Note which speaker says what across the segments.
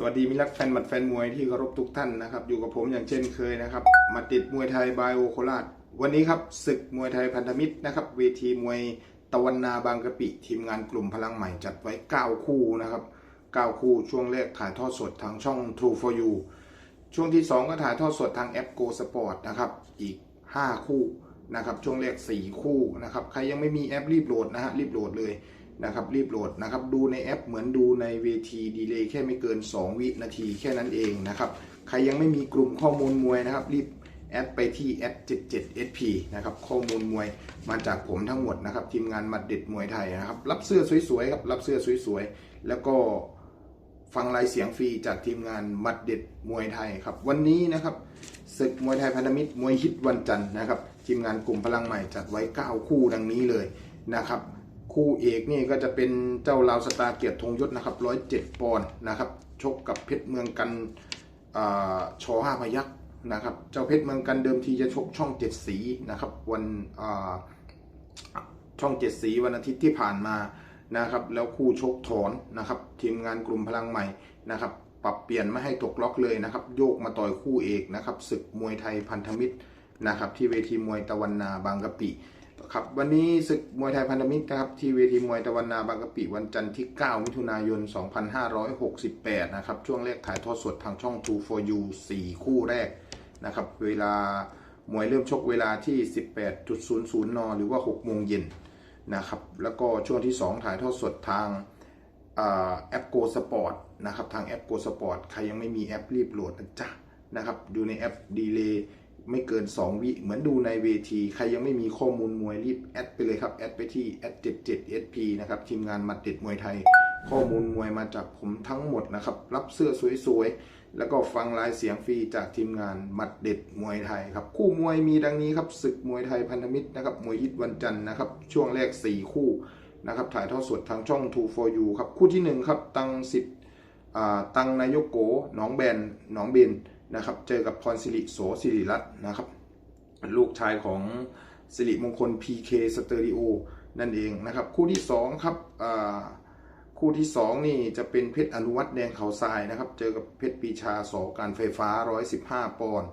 Speaker 1: สวัสดีมิตรรักแฟนมัดแฟนมวยที่เคารพทุกท่านนะครับ อยู่กับผมอย่างเช่นเคยนะครับ มาติดมวยไทยบายโอโคราช วันนี้ครับศึกมวยไทยพันธมิตรนะครับเวทีมวยตะวันนาบางกะปิ ทีมงานกลุ่มพลังใหม่จัดไว้ 9 คู่นะครับ 9 คู่ช่วงแรกถ่ายทอดสดทางช่อง True for You ช่วงที่ 2 ก็ถ่ายทอดสดทางแอป Go Sport นะครับอีก 5 คู่นะครับช่วงแรก 4 คู่นะครับใครยังไม่มีแอปรีบโหลดนะฮะรีบโหลดเลย นะครับรีบโหลดนะครับดูในแอปเหมือนดูในเวทีดีเลย์แค่ไม่เกิน 2 วินาทีแค่นั้นเองนะครับใครยังไม่มีกลุ่มข้อมูลมวยนะครับรีบแอดไปที่แอด 77SP นะครับข้อมูลมวยมาจากผมทั้งหมดนะครับทีมงานมัดเด็ดมวยไทยนะครับรับเสื้อสวยๆครับรับเสื้อสวยๆ แล้วก็ฟังลายเสียงฟรีจากทีมงานมัดเด็ดมวยไทยครับวันนี้นะครับศึกมวยไทยพันธมิตรมวยฮิตวันจันทร์นะครับทีมงานกลุ่มพลังใหม่จัดไว้ 9 คู่ดังนี้เลยนะครับ คู่เอกนี่ก็จะเป็นเจ้าลาวสตาร์เกียรติธงยศนะครับ107ปอนด์นะครับชกกับเพชรเมืองกันอาชอห้าพยักษ์นะครับเจ้าเพชรเมืองกันเดิมทีจะชกช่องเจ็ดสีนะครับวันอ่าช่องเจ็ดสีวันอาทิตย์ที่ผ่านมานะครับแล้วคู่ชกถอนนะครับทีมงานกลุ่มพลังใหม่นะครับปรับเปลี่ยนไม่ให้ตกล็อกเลยนะครับโยกมาต่อยคู่เอกนะครับศึกมวยไทยพันธมิตรนะครับที่เวทีมวยตะวันนาบางกะปิ ครับวันนี้ศึกมวยไทยพันธมิตรนะครับที่เวทีมวยตะวันนาบางกะปิวันจันทร์ที่ 9 มิถุนายน 2568 นะครับ ช่วงแรกถ่ายทอดสดทางช่อง True for You 4 คู่แรกนะครับ เวลามวยเริ่มชกเวลาที่ 18.00 น หรือว่า 6 โมงเย็นนะครับ แล้วก็ช่วงที่ 2 ถ่ายทอดสดทางอแอป Go Sport นะครับทางแอป Go Sport ใครยังไม่มีแอปรีบโหลดนะจ๊ะนะครับดูในแอปดีเลย์ ไม่เกิน 2 วิเหมือนดูในเวที ใครยังไม่มีข้อมูลมวยรีบแอดไปเลยครับ แอดไปที่แอด 77SP นะครับทีมงานมัดเด็ดมวยไทย ข้อมูลมวยมาจากผมทั้งหมดนะครับ รับเสื้อสวยๆ แล้วก็ฟังลายเสียงฟรีจากทีมงานมัดเด็ดมวยไทยครับ คู่มวยมีดังนี้ครับศึกมวยไทยพันธมิตรนะครับมวยฮิตวันจันทร์นะครับช่วงแรก 4 คู่นะครับถ่ายทอดสดทางช่อง True for You ครับคู่ที่1ครับตังสิทธิ์ตังนายกโกหนองแบนหนองเบน นะครับ เจอกับพรสิริโสสิริรัตน์นะครับ ลูกชายของสิริมงคล PK สเตอริโอนั่นเองนะครับ คู่ที่2ครับคู่ที่ 2 นี่จะเป็นเพชรอนุวัตแดงเขาทรายนะครับ เจอกับเพชรปีชาสอการไฟฟ้า 115 ปอนด์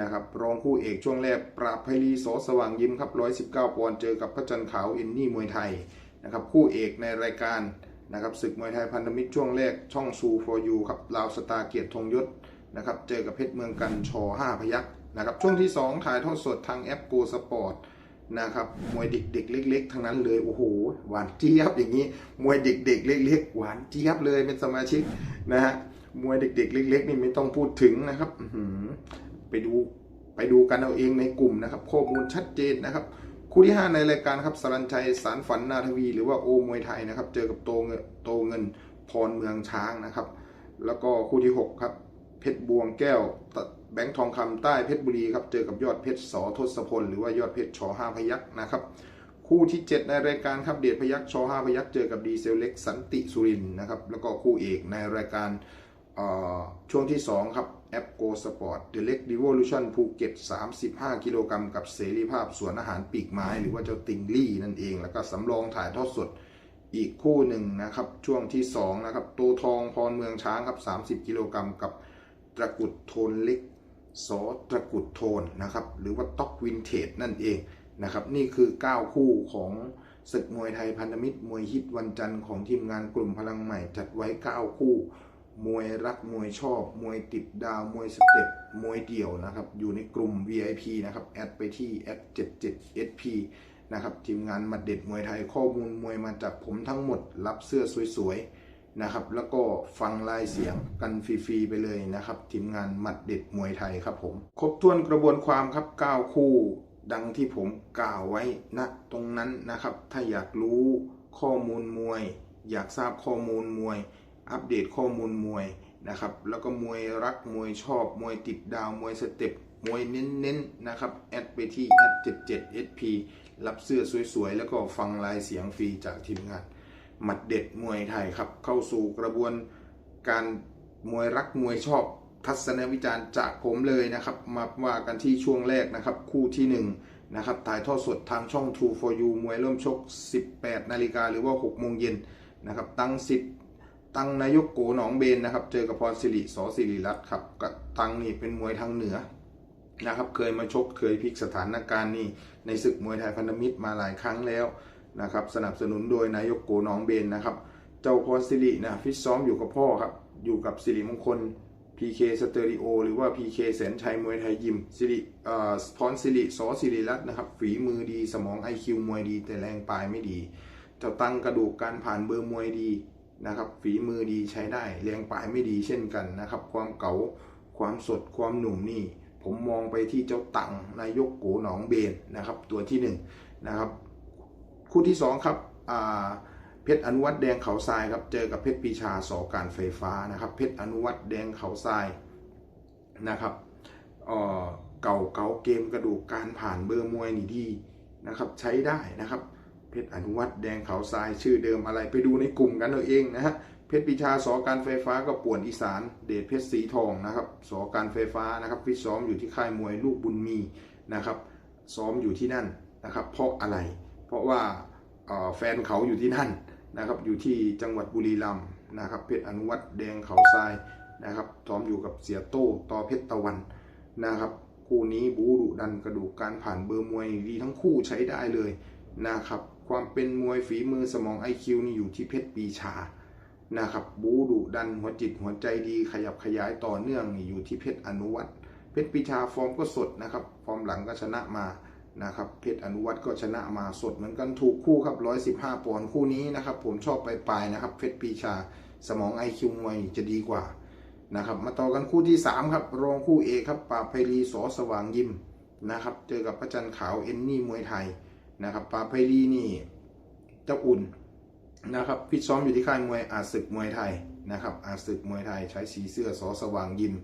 Speaker 1: นะครับ รองคู่เอกช่วงแรก ปราบไพรีสอสว่างยิ้มครับ 119 ปอนด์เจอกับพระจันทร์ขาวเอ็นนี่มวยไทยนะครับ คู่เอกในรายการนะครับศึกมวยไทยพันธมิตรช่วงแรกช่องซูฟอร์ยูครับลาวสตาเกียรติธงยศ นะครับเจอกับเพชรเมืองกันชอ5พยักนะครับช่วงที่ 2 ถ่ายทอดสดทางแอปโกสปอร์ตนะครับมวยเด็กๆเล็ก ๆทั้งนั้นเลยโอ้โหหวานเจี๊ยบอย่างนี้มวยเด็กๆเล็กๆหวานเจี๊ยบเลยเป็นสมาชิกนะฮะมวยเด็กๆเล็ก ๆ นี่ไม่ต้องพูดถึงนะครับอืไปดูไปดูกันเอาเองในกลุ่มนะครับข้อมูลชัดเจนนะครับคู่ที่ 5 ในรายการครับสรัญชัยสารฝันนาทวี หรือว่าโอมวยไทยนะครับ เจอกับโตเงินโตเงินพรเมืองช้างนะครับ แล้วก็คู่ที่ 6 ครับ เพชรบวงแก้วแบงค์ทองคำใต้เพชรบุรีครับเจอกับยอดเพชรสอทศพลหรือว่ายอดเพชรชอห้าพยักษ์นะครับคู่ที่ 7 ในรายการครับเดชพยักษ์ชอห้าพยักษ์เจอกับดีเซลเล็กสันติสุรินนะครับแล้วก็คู่เอกในรายการช่วงที่ 2 ครับแอปโกสปอร์ตเดเล็กดิวอลูชันภูเก็ต 35 กิโลกรัมกับเสรีภาพสวนอาหารปีกไม้ หรือว่าเจ้าติงลี่นั่นเอง แล้วก็สำรองถ่ายทอดสดอีกคู่หนึ่งนะครับ ช่วงที่ 2 นะครับ โตทองพรเมืองช้างครับ 30 กิโลกรัมกับ ตระกุดโทนเล็กซอตระกุดโทนนะครับ หรือว่าต็อกวินเทจนั่นเองนะครับ นี่คือ 9 คู่ของศึกมวยไทยพันธมิตรมวยฮิตวันจันทร์ของทีมงานกลุ่มพลังใหม่จัดไว้ 9 คู่ มวยรักมวยชอบ มวยติดดาวมวยสเต็ปมวยเดี่ยวนะครับ อยู่ในกลุ่ม VIP นะครับ แอดไปที่แอด 77SP นะครับทีมงานมัดเด็ดมวยไทยข้อมูลมวยมาจากผมทั้งหมด รับเสื้อสวยๆ นะครับ แล้วก็ฟังลายเสียงกันฟรีๆไปเลยนะครับทีมงานหมัดเด็ดมวยไทยครับผมครบถ้วนกระบวนความครับ9คู่ดังที่ผมกล่าวไว้ณตรงนั้นนะครับ ถ้าอยากรู้ข้อมูลมวย อยากทราบข้อมูลมวย อัปเดตข้อมูลมวยนะครับ แล้วก็มวยรักมวยชอบ มวยติดดาวมวยสเต็ปมวยเน้นๆนะครับ แอดไปที่แอด77 SP รับเสื้อสวยๆ แล้วก็ฟังลายเสียงฟรีจากทีมงาน หมัดเด็ดมวยไทยครับ เข้าสู่กระบวนการมวยรักมวยชอบทัศนวิจารณ์จากผมเลยนะครับ มาว่ากันที่ช่วงแรกนะครับ คู่ที่1นะครับถ่ายทอดสดทางช่อง True for You มวยเริ่มชก 18 นาฬิกาหรือว่า 6 โมงเย็นนะครับตั้งสิทธิ์ตังนายกโกหนองเบนนะครับ เจอกับพรสิริสอสิริรัตน์ครับกับตังนี่เป็นมวยทางเหนือนะครับ เคยมาชกเคยพลิกสถานการณ์นี่ในศึกมวยไทยพันธมิตรมาหลายครั้งแล้ว นะครับสนับสนุนโดยนายกโกหนองเบนนะครับ เจ้าพรสิรินะฟิตซ้อมอยู่กับพ่อครับ อยู่กับสิริมงคล PK สเตอริโอหรือว่า PK แสนชัยมวยไทยยิมสิริเอ่อพรสิริสอสิริรัตน์นะครับฝีมือดีสมอง IQ มวยดี แต่แรงปลายไม่ดี เจ้าตั้งกระดูกการผ่านเบอร์มวยดีนะครับฝีมือดีใช้ได้แรงปลายไม่ดีเช่นกันนะครับ ความเก๋าความสดความหนุ่มนี่ ผมมองไปที่เจ้าตังนายกโกหนองเบนนะครับ ตัวที่หนึ่งนะครับ คู่ที่สองครับเพชรอนุวัตแดงเขาทรายครับเจอกับเพชรปีชาสอการไฟฟ้านะครับ เพชรอนุวัตแดงเขาทรายนะครับเก่าเก่าเกมกระดูกการผ่านเบอร์มวยนี่ดีนะครับใช้ได้นะครับ เพชรอนุวัตแดงเขาทรายชื่อเดิมอะไรไปดูในกลุ่มกันเอาเองนะฮะเพชรปิชาสอการไฟฟ้าก็ป่วนอีสาน เดชเพชรสีทองนะครับสอการไฟฟ้านะครับฟิตซ้อมอยู่ที่ค่ายมวยลูกบุญมีนะครับ ซ้อมอยู่ที่นั่นนะครับ เพราะอะไร ราะว่าแฟนเขาอยู่ที่นั่นนะครับอยู่ที่จังหวัดบุรีรัมย์นะครับเพชรอนุวัตแดงเขาทรายนะครับซ้อมอยู่กับเสียโต้ต่อเพชรตะวันนะครับคู่นี้บูดุดันกระดูกการผ่านเบอร์มวยดีทั้งคู่ใช้ได้เลยนะครับความเป็นมวยฝีมือสมอง IQ นี่อยู่ที่เพชรปีชานะครับบูดุดันหัวจิตหัวใจดีขยับขยายต่อเนื่องนี่อยู่ที่เพชรอนุวัตเพชรปีชาฟอร์มก็สดนะครับฟอร์มหลังก็ชนะมา นะครับเพชรอนุวัตก็ชนะมาสดเหมือนกันถูกคู่ครับ 115ปอนด์คู่นี้นะครับ ผมชอบไปปลายนะครับเพชรปีชาสมอง IQ มวยจะดีกว่านะครับมาต่อกันคู่ที่ 3 ครับ รองคู่เอกครับปาบไพรีสอสว่างยิมนะครับ เจอกับพระจันทร์ขาวเอนนี่มวยไทยนะครับปาบไพรีนี่เจ้าอุ่นนะครับฟิตซ้อมอยู่ที่ค่ายมวยอาศึกมวยไทยนะครับอาศึกมวยไทยใช้สีเสื้อสอสว่างยิม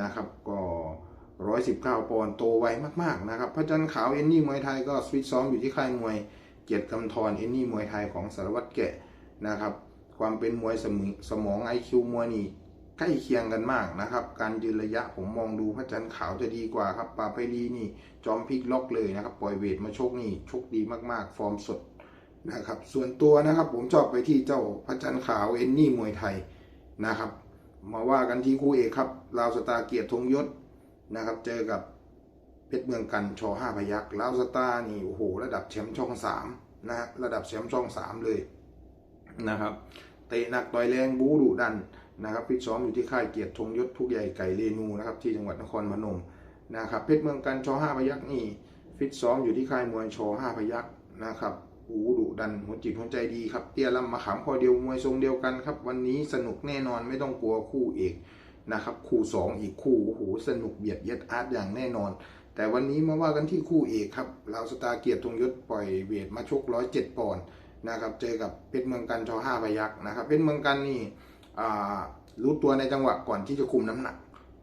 Speaker 1: นะครับ ก็ 119 ปอนด์โตไวมากๆนะครับพระจันทร์ขาวเอนนี่มวยไทยก็ฟิตซ้อมอยู่ที่ค่ายมวยเกียรติกำธรเอนนี่มวยไทยของสารวัตรแกะนะครับ ความเป็นมวยสมองสมอง IQ มวยนี่ใกล้เคียงกันมากนะครับ การยืนระยะผมมองดูพระจันทร์ขาวจะดีกว่าครับปาไพรีนี่จอมพลิกล็อกเลยนะครับ ปล่อยเวทมาชกนี่ชกดีมากๆ ฟอร์มสดนะครับ ส่วนตัวนะครับผมชอบไปที่เจ้าพระจันทร์ขาวเอนนี่มวยไทยนะครับ มาว่ากันที่คู่เอกครับลาวสตาเกียรติธงยศ นะครับ เจอกับเพชรเมืองกันชอห้าพยักลาวสตาร์นี่โอ้โหระดับแชมป์ช่องสามนะฮะระดับแชมป์ช่องสามเลยนะครับเตะหนักต่อยแรงบูดุดันนะครับฟิตซ้อมอยู่ที่ค่ายเกียรติธงยศทุกใหญ่ไก่เรนูนะครับที่จังหวัดนครพนมนะครับเพชรเมืองกันชอห้าพยักนี่ฟิตซ้อมอยู่ที่ค่ายมวยชอห้าพยักนะครับหูดุดันหัวจิตหัวใจดีครับเตี้ยลำมาขามคอเดียวมวยทรงเดียวกันครับ วันนี้สนุกแน่นอนไม่ต้องกลัวคู่เอก นะครับคู่สองอีกคู่โอ้โหสนุกเบียดเย็ดอาร์ตอย่างแน่นอน แต่วันนี้มาว่ากันที่คู่เอกครับลาวสตาเกียรติธงยศปล่อยเวทมาชกร้อยเจ็ดปอนด์นะครับเจอกับเพชรเมืองกันชอห้าพยักนะครับเพชรเมืองกันนี่รู้ตัวในจังหวะก่อนที่จะคุมน้ำหนัก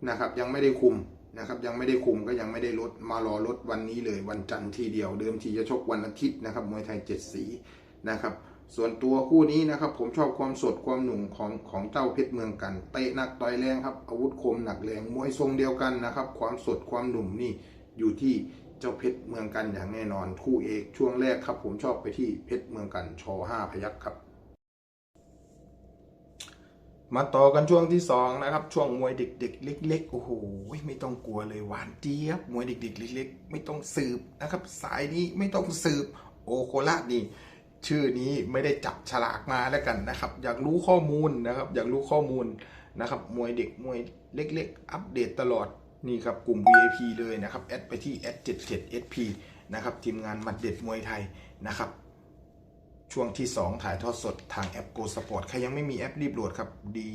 Speaker 1: นะครับยังไม่ได้คุมนะครับยังไม่ได้คุมก็ยังไม่ได้ลดมารอลดวันนี้เลยวันจันทร์ทีเดียวเดิมทีจะชกวันอาทิตย์นะครับมวยไทยเจ็ดสีนะครับ ส่วนตัวคู่นี้นะครับ ผมชอบความสดความหนุ่มของของเจ้าเพชรเมืองกันเตะหนักต่อยแรงครับ อาวุธคมหนักแรงมวยทรงเดียวกันนะครับ ความสดความหนุ่มนี่อยู่ที่เจ้าเพชรเมืองกันอย่างแน่นอน คู่เอกช่วงแรกครับ ผมชอบไปที่เพชรเมืองกันชอห้าพยัคฆ์ครับ มาต่อกันช่วงที่สองนะครับช่วงมวยเด็ก ๆ เล็กๆโอ้โหไม่ต้องกลัวเลยหวานเจี๊ยบมวยเด็ก ๆ เล็ก ๆ ไม่ต้องสืบนะครับ สายนี้ไม่ต้องสืบโอโคราชนี่ ชื่อนี้ไม่ได้จับฉลากมาแล้วกันนะครับ อยากรู้ข้อมูลนะครับ อยากรู้ข้อมูลนะครับ มวยเด็กมวยเล็ก ๆ อัปเดตตลอดนี่ครับกลุ่ม VIP เลยนะครับแอดไปที่ @77sp นะครับทีมงานมัดเด็ดมวยไทยนะครับ ช่วงที่ 2 ถ่ายทอดสดทางแอป Go Sport ใครยังไม่มีแอปรีบโหลดครับดี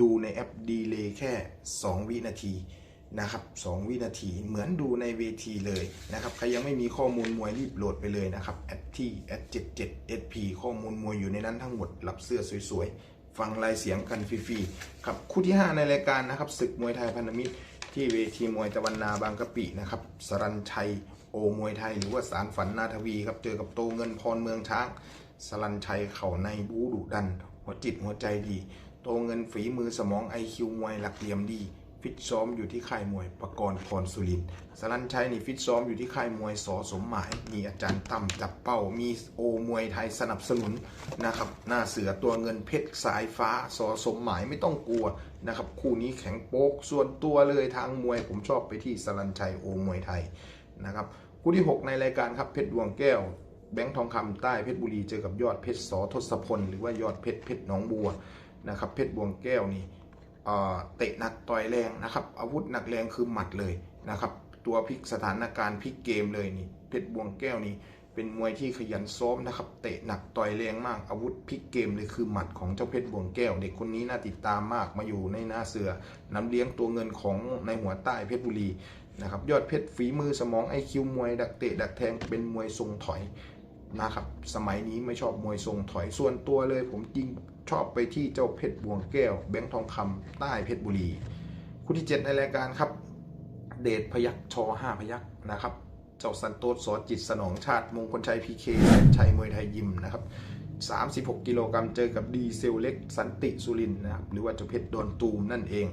Speaker 1: ดูในแอปดีเลยแค่ 2 วินาที นะครับ2วินาทีเหมือนดูในเวทีเลยนะครับใครยังไม่มีข้อมูลมวยรีบโหลดไปเลยนะครับแอปที่ @77sp ข้อมูลมวยอยู่ในนั้นทั้งหมดรับเสื้อสวยๆ ฟังลายเสียงกันฟรีๆครับคู่ที่ 5 ในรายการนะครับศึกมวยไทยพันธมิตร ที่เวทีมวยตะวันนาบางกะปินะครับสรัญชัยโอมวยไทยหรือว่าสารฝันนาทวีครับเจอกับโตเงินพรเมืองช้าง สรัญชัยเข่าในบูดุดัน หัวจิตหัวใจดี โตเงินฝีมือสมองไอคิวมวยหลักเหลี่ยมดี ฟิตซ้อมอยู่ที่ค่ายมวยประกรณ์พรสุรินทร์สรัญชัยนี่ฟิตซ้อมอยู่ที่ค่ายมวยสอสมหมาย มีอาจารย์ตั้มจับเป้า มีโอมวยไทยสนับสนุนนะครับ หน้าเสือตัวเงินเพชรสายฟ้าสอสมหมายไม่ต้องกลัวนะครับ คู่นี้แข็งโป๊กส่วนตัวเลยทางมวยผมชอบไปที่สรัญชัยโอมวยไทยนะครับ คู่ที่ 6 ในรายการครับเพชรดวงแก้วแบงค์ทองคำใต้เพชรบุรีเจอกับยอดเพชรสอทศพลหรือว่ายอดเพชรเพชรหนองบัวนะครับเพชรดวงแก้วนี่ เตะหนักต่อยแรงนะครับ อาวุธหนักแรงคือหมัดเลยนะครับ ตัวพลิกสถานการณ์พลิกเกมเลยนี่เพชรบวงแก้วนี่เป็นมวยที่ขยันซ้อมนะครับ เตะหนักต่อยแรงมากอาวุธพลิกเกมเลยคือหมัดของเจ้าเพชรบวงแก้ว เด็กคนนี้น่าติดตามมากมาอยู่ในหน้าเสือน้ำเลี้ยงตัวเงินของในหัวใต้เพชรบุรีนะครับยอดเพชรฝีมือสมองไอคิวมวยดักเตะดักแทงเป็นมวยทรงถอย นะครับ สมัยนี้ไม่ชอบมวยทรงถอยส่วนตัวเลย ผมจริงชอบไปที่เจ้าเพชรบวงแก้ว แบงค์ทองคำใต้เพชรบุรี คู่ที่ 7 ในรายการครับ เดชพยักชอห้าพยักนะครับ เจ้าสันโตษสอจิตสนองชาติมงคลชัยพีเคชัยมวยไทยยิมนะครับ36 กิโลกรัมเจอกับดีเซลเล็กสันติสุรินนะครับหรือว่าเจ้าเพชรโดนตูมนั่นเอง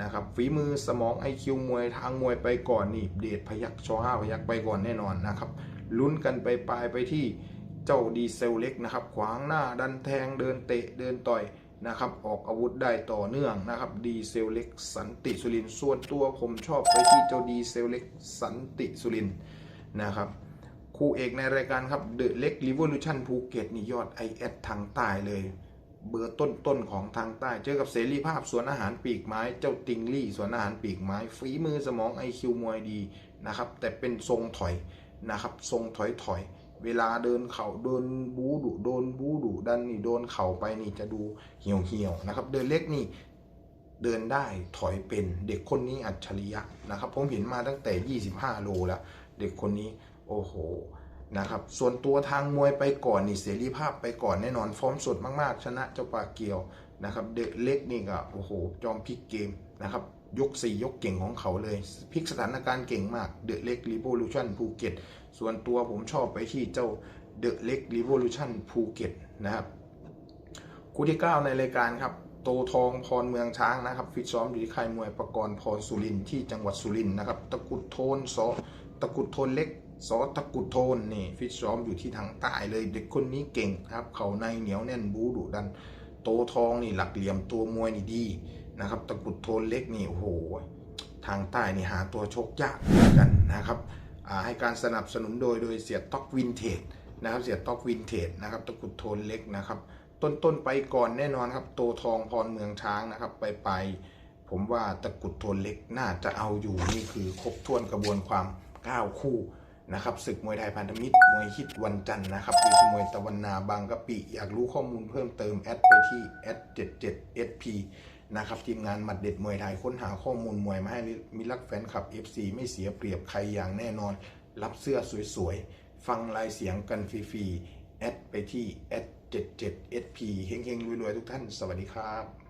Speaker 1: นะครับฝีมือสมองไอคิวมวยทางมวยไปก่อนนี่เดชพยักชอห้าพยักไปก่อนแน่นอนนะครับ ลุ้นกันไปปลายไปที่เจ้าดีเซลเล็กนะครับ ขวางหน้าดันแทงเดินเตะเดินต่อยนะครับ ออกอาวุธได้ต่อเนื่องนะครับ ดีเซลเล็กสันติสุรินส่วนตัวผมชอบไปที่เจ้าดีเซลเล็กสันติสุรินนะครับคู่เอกในรายการครับเดอะเล็กรีวอร์ลูชันภูเก็ตนี่ยอด IS ทางใต้เลย เบอร์ต้นๆของทางใต้ เจอกับเสรีภาพสวนอาหารปีกไม้เจ้าติงลี่สวนอาหารปีกไม้ฝีมือสมอง IQ มวยดีนะครับ แต่เป็นทรงถอย นะครับ ทรงถอยถอยๆเวลาเดินเข่าโดนบูดุโดนบูดุดันนี่โดนเข่าไปนี่จะดูเหี่ยวเหี่ยวๆนะครับ เดินเล็กนี่เดินได้ถอยเป็นเด็กคนนี้อัจฉริยะนะครับ ผมเห็นมาตั้งแต่ 25 โลแล้ว เด็กคนนี้โอ้โหนะครับ ส่วนตัวทางมวยไปก่อนนี่เสรีภาพไปก่อนแน่นอนฟอร์มสดมากๆ ชนะเจ้าปาเกียวนะครับ เด็กเล็กนี่ก็โอ้โหจอมพลิกเกมนะครับ ยก 4 ยกเก่งของเขาเลยพลิกสถานการณ์เก่งมากเดอะเล็กรีโวลูชันภูเก็ตส่วนตัวผมชอบไปที่เจ้าเดอะเล็กรีโวลูชันภูเก็ตนะครับคู่ที่ 9 ในรายการครับโตทองพรเมืองช้างนะครับฟิตซ้อมอยู่ที่ค่ายมวยประกรณ์พรสุรินที่จังหวัดสุรินนะครับตะกุดโทนสอตะกุดโทนเล็กสอตะกุดโทนนี่ฟิตซ้อมอยู่ที่ทางใต้เลยเด็กคนนี้เก่งครับเขาในเหนียวแน่นบูดุดัน โตทองนี่หลักเหลี่ยมตัวมวยนี่ดี นะครับ ตะกรุดโทนเล็กนี่โอ้โหทางใต้นี่หาตัวชกยากเหมือนกันนะครับให้การสนับสนุนโดยโดยเสียต็อกวินเทจนะครับเสียต็อกวินเทจนะครับตะกรุดโทนเล็กนะครับ ต้นต้นไปก่อนแน่นอนครับโตทองพรเมืองช้างนะครับ ไปไปผมว่าตะกรุดโทนเล็กน่าจะเอาอยู่นี่คือครบถ้วนกระบวนความ9คู่นะครับศึกมวยไทยพันธมิตรมวยฮิตวันจันทร์นะครับวิธีมวยตะวันนาบางกะปิ อยากรู้ข้อมูลเพิ่มเติม แอดไปที่ s 7 7 sp นะครับทีมงานหมัดเด็ดมวยไทยค้นหาข้อมูลมวยมาให้มิลักแฟนคลับ FC ไม่เสียเปรียบใครอย่างแน่นอน รับเสื้อสวยๆ ฟังลายเสียงกันฟรีๆ แอดไปที่ s 7 7 sp เฮงๆรวยๆ ทุกท่าน สวัสดีครับ